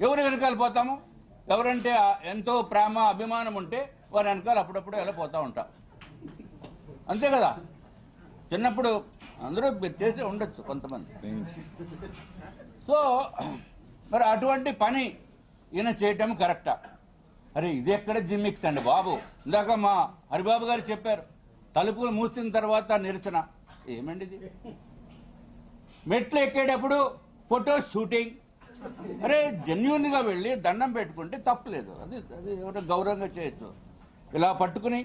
ఎవరు వెనకాల పోతాము? ఎవరంటే ఎంతో ప్రేమ అభిమానం ఉంటే వారి వెనకాల అప్పుడప్పుడు వెళ్ళిపోతూ ఉంటాం. అంతే కదా? చిన్నప్పుడు అందరూ మీరు చేసే ఉండొచ్చు కొంతమంది. సో మరి అటువంటి పని ఈయన చేయటం కరెక్టా? అరే ఇది ఎక్కడ జిమ్మిక్స్ అండి బాబు? ఇందాక మా హరిబాబు గారు చెప్పారు తలుపులు మూసిన తర్వాత నిరసన. ఏమండి ఇది? మెట్లు ఎక్కేటప్పుడు ఫోటో షూటింగ్ అరే జెన్యున్గా వెళ్ళి దండం పెట్టుకుంటే తప్పలేదు. అది అది ఎవరో గౌరవంగా చేయొచ్చు. ఇలా పట్టుకుని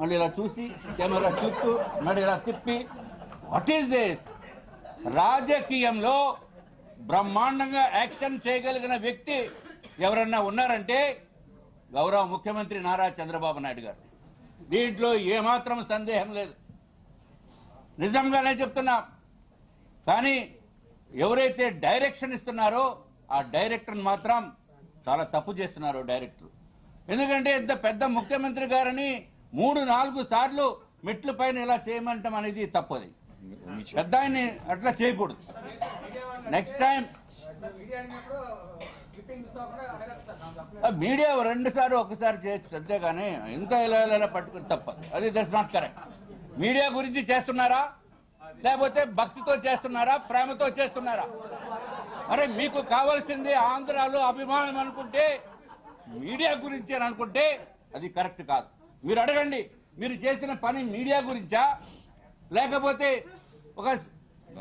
మళ్ళీ ఇలా చూసి కెమెరా చుట్టూ మళ్ళీ ఇలా తిప్పి వాట్ ఈస్ దిస్ రాజకీయంలో బ్రహ్మాండంగా యాక్షన్ చేయగలిగిన వ్యక్తి ఎవరన్నా ఉన్నారంటే గౌరవ ముఖ్యమంత్రి నారా చంద్రబాబు నాయుడు గారు. దీంట్లో ఏమాత్రం సందేహం లేదు. నిజంగానే చెప్తున్నా. కానీ ఎవరైతే డైరెక్షన్ ఇస్తున్నారో ఆ డైరెక్టర్ మాత్రం చాలా తప్పు చేస్తున్నారు డైరెక్టర్. ఎందుకంటే ఇంత పెద్ద ముఖ్యమంత్రి గారిని మూడు నాలుగు సార్లు మెట్ల పైన ఇలా చేయమంటాం అనేది తప్పది. పెద్ద ఆయన్ని అట్లా చేయకూడదు. నెక్స్ట్ టైం మీడియా రెండు సార్లు ఒకసారి చేయొచ్చు కానీ ఇంత ఇలా ఇలా ఇలా పట్టుకుని తప్ప అది దట్స్ నాట్ కరెక్ట్ మీడియా గురించి చేస్తున్నారా? లేకపోతే భక్తితో చేస్తున్నారా? ప్రేమతో చేస్తున్నారా? అరే మీకు కావాల్సింది ఆంధ్రాలో అభిమానం అనుకుంటే మీడియా గురించి అని అనుకుంటే అది కరెక్ట్ కాదు. మీరు అడగండి మీరు చేసిన పని మీడియా గురించా? లేకపోతే ఒక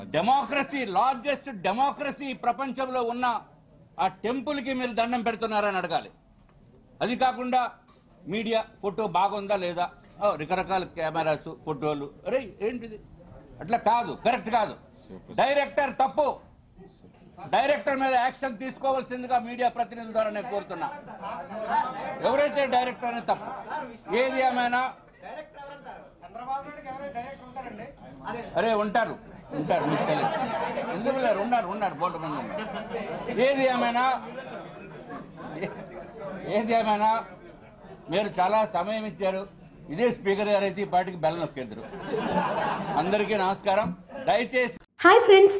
డెమోక్రసీ లార్జెస్ట్ డెమోక్రసీ ప్రపంచంలో ఉన్న ఆ టెంపుల్కి మీరు దండం పెడుతున్నారని అడగాలి. అది కాకుండా మీడియా ఫోటో బాగుందా లేదా? రకరకాల కెమెరాస్ ఫోటోలు. అరే ఏంటిది? అట్లా కాదు కరెక్ట్ కాదు. డైరెక్టర్ తప్పు. డైరెక్టర్ మీద యాక్షన్ తీసుకోవాల్సిందిగా మీడియా ప్రతినిధుల ద్వారా నేను కోరుతున్నా. ఎవరైతే డైరెక్టర్ అనేది తప్పు ఏది ఏమైనా అరే ఉంటారు ఉంటారు మీకు తెలియదు. ఎందుకు లేరు? ఉన్నారు ఉన్నారు బోర్డు మంది ఏది ఏమైనా ఏది ఏమైనా మీరు చాలా సమయం ఇచ్చారు. ఇదే స్పీకర్ గారు అయితే ఈ పాటికి బెల్లం నొక్కేద్దరు. అందరికీ నమస్కారం. దయచేసి హాయ్ ఫ్రెండ్స్